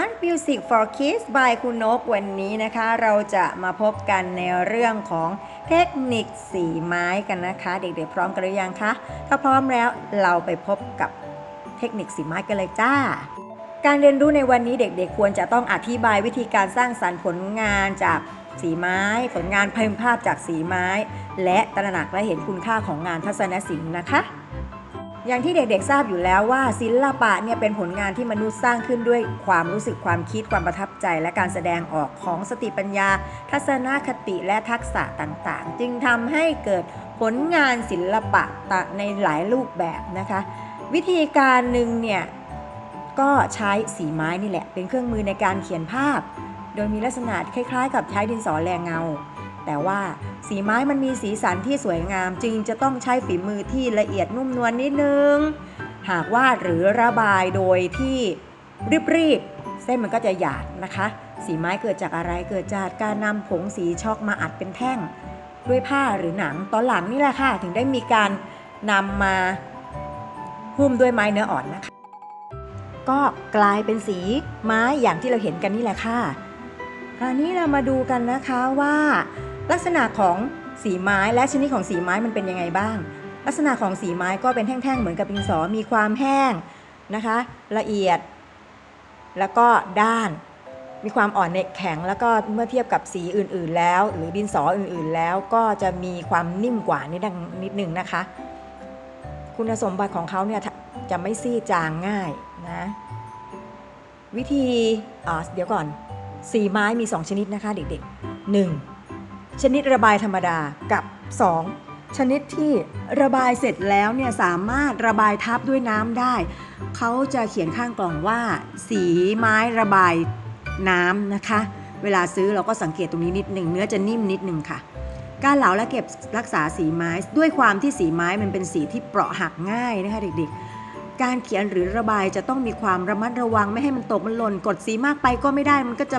Art Music for Kids by คุณนกวันนี้นะคะ เราจะมาพบกันในเรื่องของเทคนิคสีไม้กันนะคะ เด็กๆพร้อมกันหรือยังคะถ้าพร้อมแล้วเราไปพบกับเทคนิคสีไม้กันเลยจ้า การเรียนรู้ในวันนี้เด็กๆ ควรจะต้องอธิบายวิธีการสร้างสรรค์ผลงานจากสีไม้ ผลงานพิมพ์ภาพจากสีไม้ และตระหนักและเห็นคุณค่าของงานทัศนศิลป์นะคะ อย่างที่เด็กๆทราบอยู่แล้วว่าศิลปะเนี่ยเป็นผลงานที่มนุษย์สร้างขึ้นด้วยความรู้สึกความคิดความประทับใจ และการแสดงออกของสติปัญญา ทัศนคติและทักษะต่างๆ จึงทำให้เกิดผลงานศิลปะในหลายรูปแบบนะคะ วิธีการหนึ่งเนี่ยก็ใช้สีไม้นี่แหละ เป็นเครื่องมือในการเขียนภาพ โดยมีลักษณะคล้ายๆ กับใช้ดินสอแรงเงา แต่ว่าสีไม้มันมีสีสันที่สวยงามจึงจะต้องใช้ฝีมือที่ละเอียดนุ่มนวลนิดนึง หากวาดหรือระบายโดยที่รีบๆเส้นมันก็จะหยาดนะคะ สีไม้เกิดจากอะไรเกิดจากการนำผงสีช็อกมาอัดเป็นแท่ง ด้วยผ้าหรือหนังตอนหลังนี่แหละค่ะ ถึงได้มีการนำมาหุ้มด้วยไม้เนื้ออ่อนนะคะ ก็กลายเป็นสีไม้อย่างที่เราเห็นกันนี่แหละค่ะคราวนี้เรามาดูกันนะคะว่า ลักษณะของสีไม้และชนิดของสีไม้มันเป็นยังไงบ้าง ลักษณะของสีไม้ก็เป็นแท่งๆ เหมือนกับดินสอมีความแห้งนะคะ ละเอียด แล้วก็ด้าน มีความอ่อนในแข็งแล้วก็เมื่อเทียบกับสีอื่นๆ แล้ว หรือดินสออื่นๆ แล้วก็จะมีความนิ่มกว่านิดนึงนิดนึงนะคะ คุณสมบัติของเขาเนี่ยจะไม่ซีดจางง่ายนะวิธีเดี๋ยวก่อนสีไม้มี 2 ชนิดนะคะเด็กๆ 1. ชนิดระบายธรรมดากับ 2. ชนิดที่ระบายเสร็จแล้วเนี่ยสามารถระบายทับด้วยน้ำได้ เขาจะเขียนข้างกล่องว่า สีไม้ระบายน้ำนะคะ เวลาซื้อเราก็สังเกตตรงนี้นิดหนึ่งเนื้อจะนิ่มนิดหนึ่งค่ะการเหลาและเก็บรักษาสีไม้ ด้วยความที่สีไม้มันเป็นสีที่เปราะหักง่ายนะคะเด็กๆ การเขียนหรือระบายจะต้องมีความระมัดระวังไม่ให้มันตกมันหล่นกดสีมากไปก็ไม่ได้มันก็จะ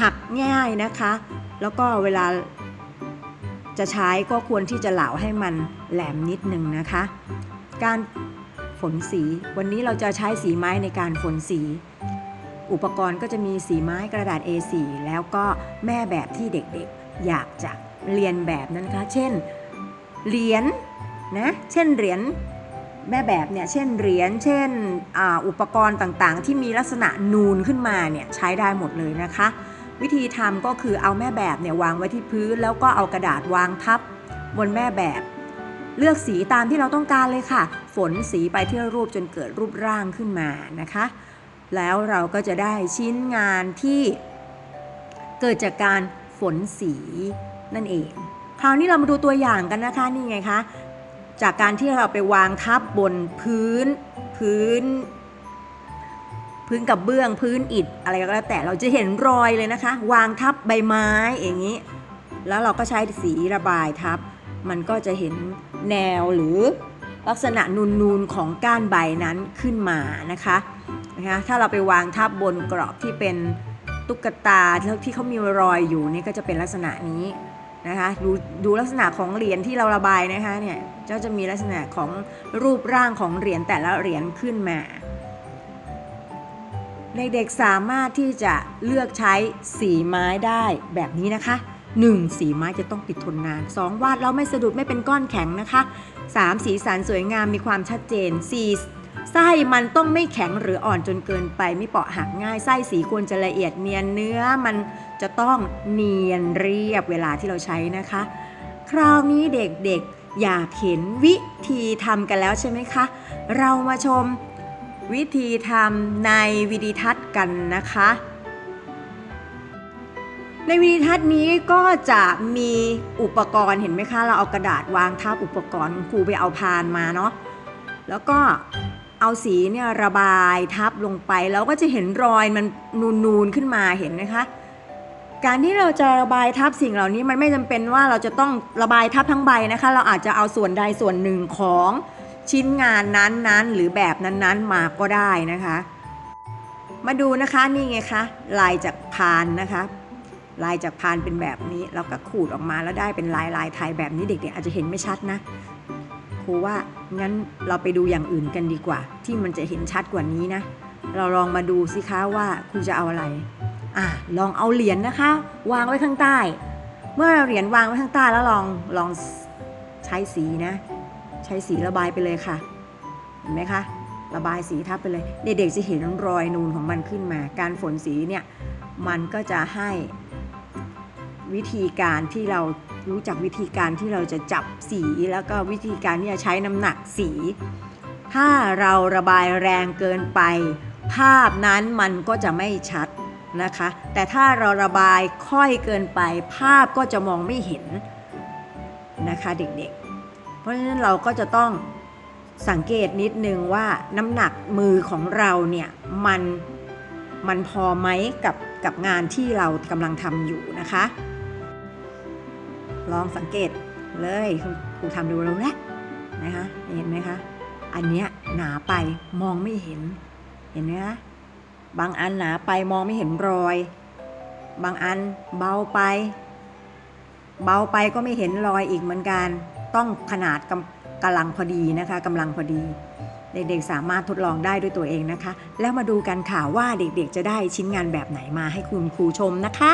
หักง่ายนะคะ แล้วก็เวลาจะใช้ก็ควรที่จะเหลาให้มันแหลมนิดนึงนะคะ การฝนสี วันนี้เราจะใช้สีไม้ในการฝนสี อุปกรณ์ก็จะมีสีไม้กระดาษ A4 แล้วก็แม่แบบที่เด็กๆ อยากจะเรียนแบบนั้นนะคะ เช่นเหรียญนะเช่นเหรียญแม่แบบเนี่ยเช่นเหรียญเช่นออุปกรณ์ต่างๆ ที่มีลักษณะนูนขึ้นมาเนี่ยใช้ได้หมดเลยนะคะ วิธีทำก็คือเอาแม่แบบเนี่ยวางไว้ที่พื้น แล้วก็เอากระดาษวางทับบนแม่แบบ เลือกสีตามที่เราต้องการเลยค่ะ ฝนสีไปที่รูปจนเกิดรูปร่างขึ้นมานะคะ แล้วเราก็จะได้ชิ้นงานที่เกิดจากการฝนสีนั่นเอง คราวนี้เรามาดูตัวอย่างกันนะคะนี่ไงคะจากการที่เราไปวางทับบนพื้นพื้น พื้นกับเบื้องพื้นอิฐอะไรก็แล้วแต่เราจะเห็นรอยเลยนะคะ วางทับใบไม้อย่างนี้ แล้วเราก็ใช้สีระบายทับ มันก็จะเห็นแนวหรือลักษณะนูนๆของก้านใบนั้นขึ้นมานะคะนะคะถ้าเราไปวางทับบนกรอบที่เป็นตุ๊กตาที่เขามีรอยอยู่นี่ก็จะเป็นลักษณะนี้นะคะดูดูลักษณะของเหรียญที่เราระบายนะคะเนี่ยก็จะมีลักษณะของรูปร่างของเหรียญแต่ละเหรียญขึ้นมา เด็กๆสามารถที่จะเลือกใช้สีไม้ได้แบบนี้นะคะ 1. สีไม้จะต้องติดทนนาน 2. วาดแล้วไม่สะดุดไม่เป็นก้อนแข็งนะคะ 3. สีสันสวยงามมีความชัดเจน 4. ไส้มันต้องไม่แข็งหรืออ่อนจนเกินไปไม่เปาะหักง่ายไส้สีควรจะละเอียดเนียนเนื้อมันจะต้องเนียนเรียบเวลาที่เราใช้นะคะ คราวนี้เด็กๆอยากเห็นวิธีทำกันแล้วใช่ไหมคะ เรามาชม วิธีทำในวิดีทัศน์กันนะคะ ในวิดีทัศน์นี้ก็จะมีอุปกรณ์เห็นไหมคะ เราเอากระดาษวางทับอุปกรณ์ครูไปเอาพานมาเนาะแล้วก็เอาสีเนี่ยระบายทับลงไปแล้วก็จะเห็นรอยมันนูนๆขึ้นมาเห็นไหมคะ การที่เราจะระบายทับสิ่งเหล่านี้มันไม่จำเป็นว่าเราจะต้องระบายทับทั้งใบนะคะ เราอาจจะเอาส่วนใดส่วนหนึ่งของ ชิ้นงานนั้นๆ หรือแบบนั้นๆมาก็ได้นะคะ มาดูนะคะนี่ไงคะลายจากพานนะคะลายจากพานเป็นแบบนี้เราก็ขูดออกมาแล้วได้เป็นลายลายไทยแบบนี้เด็กๆอาจจะเห็นไม่ชัดนะครูว่างั้นเราไปดูอย่างอื่นกันดีกว่า ที่มันจะเห็นชัดกว่านี้นะ เราลองมาดูสิคะว่าครูจะเอาอะไรอะลองเอาเหรียญนะคะ วางไว้ข้างใต้ เมื่อเหรียญวางไว้ข้างใต้แล้วลองลองใช้สีนะ ใช้สีระบายไปเลยค่ะ เห็นไหมคะ ระบายสีทับไปเลย เด็กๆจะเห็นรอยนูนของมันขึ้นมา การฝนสีเนี่ยมันก็จะให้วิธีการที่เรารู้จักวิธีการที่เราจะจับสีแล้วก็วิธีการที่จะใช้น้ำหนักสี ถ้าเราระบายแรงเกินไป ภาพนั้นมันก็จะไม่ชัดนะคะ แต่ถ้าเราระบายค่อยเกินไป ภาพก็จะมองไม่เห็นนะคะเด็กๆ ราะฉะนั้นเราก็จะต้องสังเกตนิดนึงว่าน้ำหนักมือของเราเนี่ยมันมันพอไหมกับกับงานที่เรากำลังทำอยู่นะคะ ลองสังเกตเลยครูทำดูแล้วแหละนะคะเห็นไหมคะ อันเนี้ยหนาไปมองไม่เห็น เห็นไหมคะบางอันหนาไปมองไม่เห็นรอย บางอันเบาไป เบาไปก็ไม่เห็นรอยอีกเหมือนกัน ต้องขนาดกำกำลังพอดีนะคะกำลังพอดี เด็กๆสามารถทดลองได้ด้วยตัวเองนะคะ แล้วมาดูกันค่ะว่าเด็กๆจะได้ชิ้นงานแบบไหนมาให้คุณครูชมนะคะ